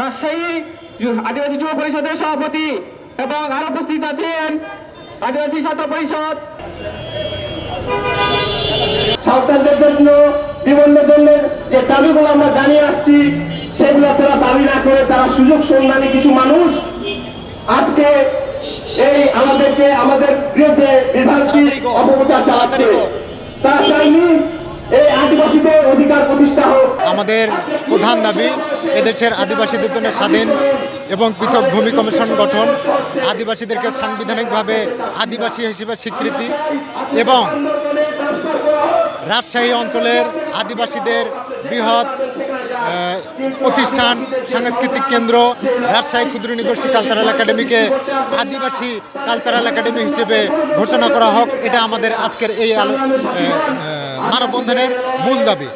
রাজশাহী আদিবাসী যুব পরিষদের সভাপতি এবং আরও উপস্থিত আছেন আদিবাসী ছাত্র পরিষদ। সাঁওতালদের জন্য বিভিন্ন যে দাবিগুলো আমরা জানিয়ে আসছি সেগুলো তারা দাবি না করে তারা সুযোগ সন্ধানী কিছু মানুষ। আজকে এই আমাদেরকে আমাদের বিরুদ্ধে বিভ্রান্তি অপপ্রচার চালাচ্ছে। তারা চাইনি এই আদিবাসীদের অধিকার প্রতিষ্ঠা হোক। আমাদের প্রধান দাবি এদেশের আদিবাসীদের জন্য স্বাধীন এবং পৃথক ভূমি কমিশন গঠন, আদিবাসীদেরকে সাংবিধানিকভাবে আদিবাসী হিসেবে স্বীকৃতি এবং রাজশাহী অঞ্চলের আদিবাসীদের বৃহৎ প্রতিষ্ঠান, সাংস্কৃতিক কেন্দ্র, রাজশাহী ক্ষুদ্র নিগোষ্ঠী কালচারাল একাডেমিকে আদিবাসী কালচারাল একাডেমি হিসেবে ঘোষণা করা হোক, এটা আমাদের আজকের এই মানববন্ধনের মূল দাবি।